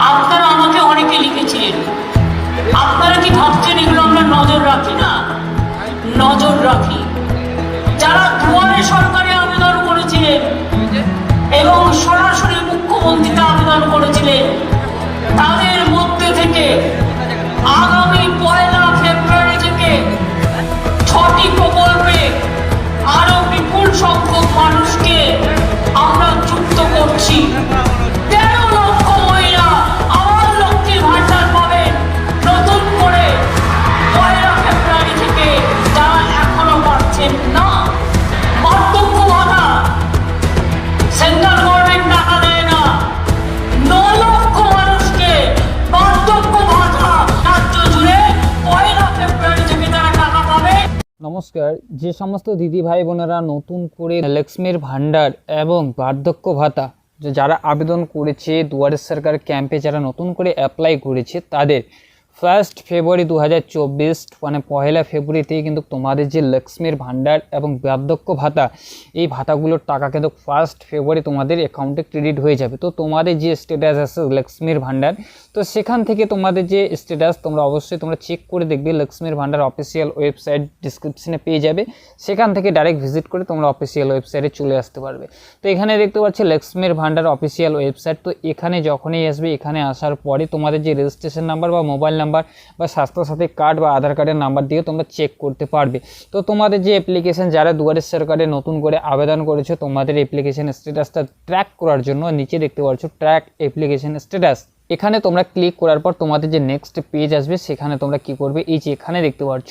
আপনারা আমাকে অনেকে লিখেছিলেন। আপনারা কি ভাবছেন এগুলো আমরা নজর রাখি না? নজর রাখি। যারা দুয়ারে সরকারে আবেদন করেছিলেন এবং সরাসরি মুখ্যমন্ত্রীকে আবেদন করেছিলেন নমস্কার। যে সমস্ত দিদি ভাই বোনেরা নতুন করে লক্ষ্মীর ভান্ডার এবং বার্ধক্য ভাতা যারা আবেদন করেছে দুয়ারে সরকার ক্যাম্পে যারা নতুন করে অ্যাপ্লাই করেছে, তাদের ফার্স্ট ফেব্রুয়ারি দু হাজার চব্বিশ মানে পহেলা ফেব্রুয়ারিতেই কিন্তু তোমাদের যে লক্ষ্মীর ভান্ডার এবং বার্ধক্য ভাতা, এই ভাতাগুলোর টাকা কিন্তু ফার্স্ট ফেব্রুয়ারি তোমাদের অ্যাকাউন্টে ক্রেডিট হয়ে যাবে। তো তোমাদের যে স্ট্যাটাস আছে লক্ষ্মীর ভান্ডার তো সেখান থেকে তোমাদের যে স্ট্যাটাস তোমরা অবশ্যই তোমরা চেক করে দেখবে লক্ষ্মীর ভান্ডার অফিসিয়াল ওয়েবসাইট ডিসক্রিপশনে পেয়ে যাবে। সেখান থেকে ডাইরেক্ট ভিজিট করে তোমরা অফিসিয়াল ওয়েবসাইটে চলে আসতে পারবে। তো এখানে দেখতে পাচ্ছি লক্ষ্মীর ভান্ডার অফিসিয়াল ওয়েবসাইট তো এখানে যখনই আসবে, এখানে আসার পরে তোমাদের যে রেজিস্ট্রেশন নাম্বার বা মোবাইল নাম্বার বা স্বাস্থ্যসাথী কার্ড বা আধার কার্ডের নাম্বার দিয়ে তোমরা চেক করতে পারবে। তো তোমাদের যে অ্যাপ্লিকেশন যারা দুয়ারে সরকারে নতুন করে আবেদন করেছ, তোমাদের অ্যাপ্লিকেশন স্ট্যাটাসটা ট্র্যাক করার জন্য নিচে দেখতে পাচ্ছ ট্র্যাক অ্যাপ্লিকেশন স্ট্যাটাস এখানে তোমরা ক্লিক করার পর তোমাদের যে নেক্সট পেজ আসবে, সেখানে তোমরা কি করবে? এই যে এখানে দেখতে পাচ্ছ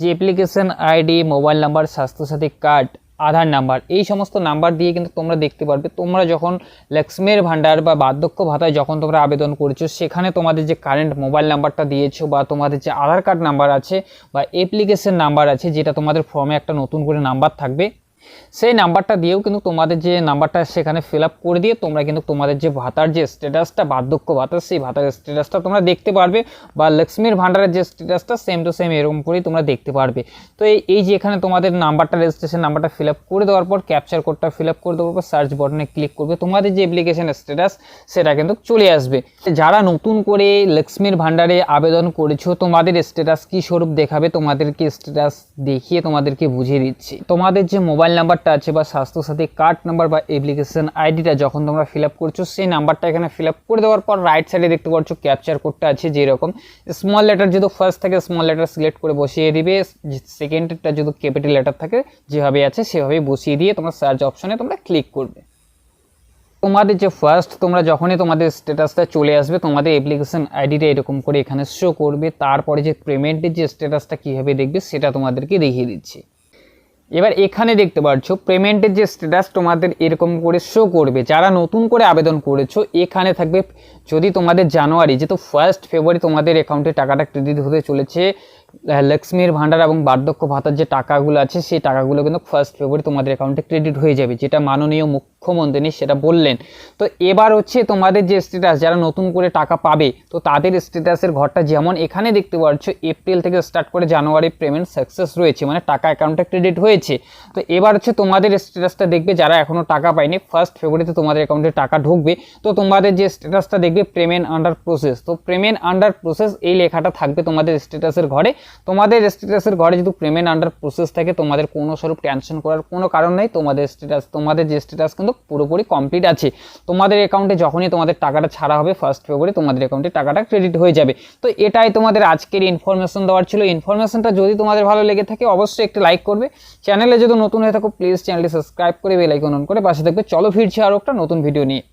যে application ID mobile number Swasthyasathi card Aadhaar number, এই সমস্ত নাম্বার দিয়ে কিন্তু তোমরা দেখতে পারবে, তোমরা যখন লক্ষ্মীর ভাণ্ডার বা বার্ধক্য ভাতায় যখন তোমরা আবেদন করেছ, সেখানে তোমাদের যে কারেন্ট মোবাইল নাম্বারটা দিয়েছ বা তোমাদের যে আধার কার্ড নাম্বার আছে বা অ্যাপ্লিকেশন নাম্বার আছে, যেটা তোমাদের ফর্মে একটা নতুন করে নাম্বার থাকবে সেই নাম্বারটা দিয়েও কিন্তু তোমাদের যে নাম্বারটা সেখানে ফিল আপ করে দিয়ে তোমরা কিন্তু তোমাদের যে ভাতার যে স্ট্যাটাসটা বার্ধক্য ভাতা, সেই ভাতার স্ট্যাটাসটা তোমরা দেখতে পারবে বা লক্ষ্মীর ভান্ডারের যে স্ট্যাটাসটা সেম টু সেম এরকম করেই তোমরা দেখতে পারবে। তো এই যে এখানে তোমাদের নাম্বারটা রেজিস্ট্রেশন নাম্বারটা ফিল আপ করে দেওয়ার পর ক্যাপচার কোডটা ফিল আপ করে দেওয়ার পর সার্চ বটনে ক্লিক করবে, তোমাদের যে অ্যাপ্লিকেশন স্ট্যাটাস সেটা কিন্তু চলে আসবে। যারা নতুন করে লক্ষ্মীর ভান্ডারে আবেদন করেছ, তোমাদের স্ট্যাটাস কি স্বরূপ দেখাবে, তোমাদেরকে স্ট্যাটাস দেখিয়ে তোমাদেরকে বুঝিয়ে দিচ্ছি। তোমাদের যে মোবাইল নাম্বারটা আছে বা স্বাস্থ্যসাথী কার্ড নাম্বার বা অ্যাপ্লিকেশন আইডিটা যখন তোমরা ফিল আপ করছ, সেই নাম্বারটা এখানে ফিল আপ করে দেওয়ার পর রাইট সাইডে দেখতে পাচ্ছ ক্যাপচার কোডটা আছে যেরকম। স্মল লেটার যদি ফার্স্ট থাকে স্মল লেটার সিলেক্ট করে বসিয়ে দিবে সেকেন্ডটা যদি ক্যাপিটাল লেটার থাকে, যেভাবে আছে সেভাবে বসিয়ে দিয়ে তোমরা সার্চ অপশনে তোমরা ক্লিক করবে। তোমাদের যে ফার্স্ট তোমরা যখনই তোমাদের স্ট্যাটাসটা চলে আসবে, তোমাদের অ্যাপ্লিকেশন আইডিটা এরকম করে এখানে শো করবে। তারপরে যে পেমেন্টের যে স্ট্যাটাসটা কীভাবে দেখবে, সেটা তোমাদেরকে দেখিয়ে দিচ্ছি। এবার এখানে দেখতে পাচ্ছ পেমেন্টের যে স্ট্যাটাস তোমাদের এরকম করে শো করবে, যারা নতুন করে আবেদন করেছ, এখানে থাকবে যদি তোমাদের জানুয়ারি, যেহেতু ফার্স্ট ফেব্রুয়ারি তোমাদের অ্যাকাউন্টে টাকাটা ক্রেডিট হতে চলেছে লক্ষ্মীর ভাণ্ডার এবং বার্ধক্য ভাতার যে টাকাগুলো আছে, সেই টাকাগুলো কিন্তু ফার্স্ট ফেব্রুয়ারি তোমাদের অ্যাকাউন্টে ক্রেডিট হয়ে যাবে, যেটা মাননীয় মুখ্যমন্ত্রী সেটা বললেন। তো এবার হচ্ছে তোমাদের যে স্ট্যাটাস যারা নতুন করে টাকা পাবে, তো তাদের স্ট্যাটাসের ঘরটা যেমন এখানে দেখতে পাচ্ছ এপ্রিল থেকে স্টার্ট করে জানুয়ারি পেমেন্ট সাকসেস রয়েছে মানে টাকা অ্যাকাউন্টে ক্রেডিট হয়েছে। তো এবার হচ্ছে তোমাদের স্ট্যাটাসটা দেখবে, যারা এখনও টাকা পায়নি ফার্স্ট ফেব্রুয়ারিতে তোমাদের অ্যাকাউন্টে টাকা ঢুকবে। তো তোমাদের যে স্ট্যাটাসটা দেখবে পেমেন্ট আন্ডার প্রসেস তো পেমেন্ট আন্ডার প্রসেস এই লেখাটা থাকবে তোমাদের স্ট্যাটাসের ঘরে। তোমাদের স্ট্যাটাসের ঘরে যদি পেমেন্ট আন্ডার প্রসেস থাকে, তোমাদের কোনো স্বরূপ টেনশন করার কোনো কারণ নেই, তোমাদের স্ট্যাটাস তোমাদের যে স্ট্যাটাস কিন্তু পুরোপুরি কমপ্লিট আছে। তোমাদের অ্যাকাউন্টে যখনই তোমাদের টাকাটা ছাড়া হবে ফার্স্ট ফেব্রুয়ারি তোমাদের অ্যাকাউন্টে টাকাটা ক্রেডিট হয়ে যাবে। তো এটাই তোমাদের আজকের ইনফরমেশন দেওয়ার ছিল। ইনফরমেশনটা যদি তোমাদের ভালো লেগে থাকে অবশ্যই একটি লাইক করবে। চ্যানেলে যদি নতুন হয়ে থাকো প্লিজ চ্যানেলটি সাবস্ক্রাইব করে বেলাইকন অন করে পাশে থাকবে। চলো ফিরছি আরও একটা নতুন ভিডিও নিয়ে।